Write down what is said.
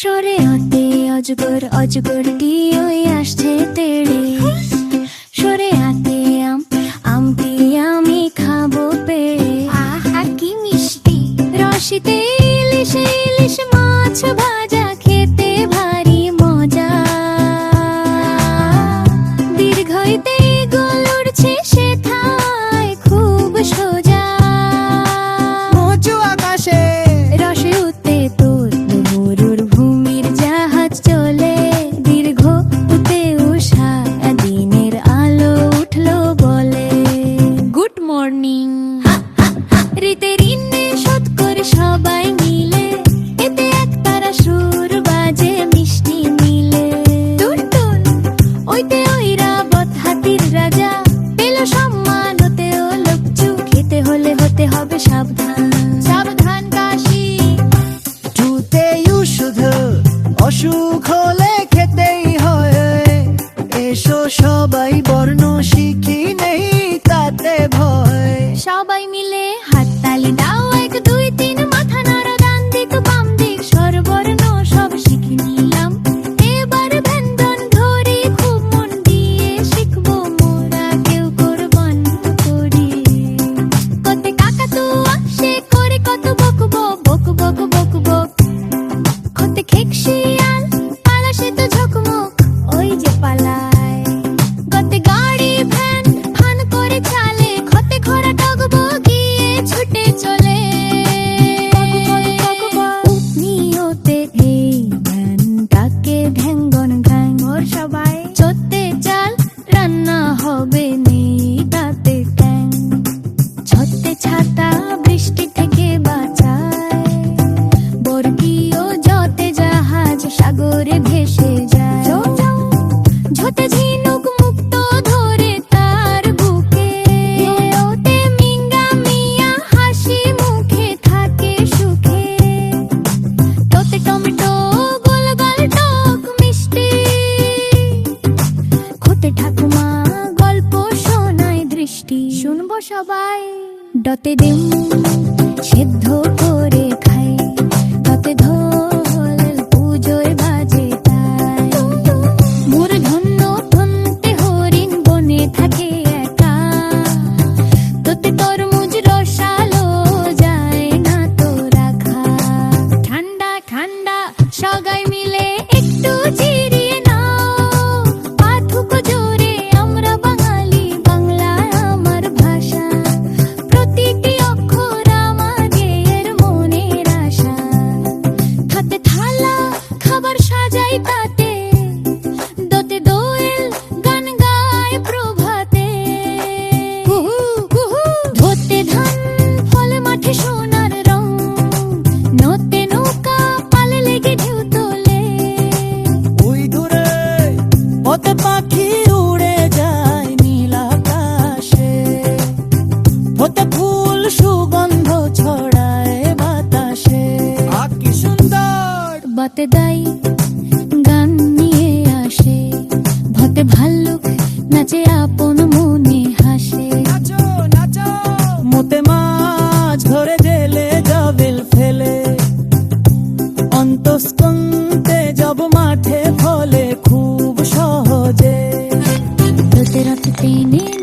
সরে অতে অজগর অজগর ওই আসছে তেড়ে। সরে আতে আম আমটি আমি খাব পেড়ে। আহা কি মিষ্টি। রসিতে ইলিশ ইলিশ মাছ হবে সাবধান। সাবধান কাশি। টুতে ওষুধ অসুখ হলে খেতেই হয়। এসো সবাই সবাই। ডতে ডিম সেদ্ধ পাখি উড়ে যায় আকাশে। ফুল সুগন্ধ ছড়ায় বাতাসে। কি সুন্দর। গান নিয়ে আসে ভতে ভাল্লুক নাচে infinito.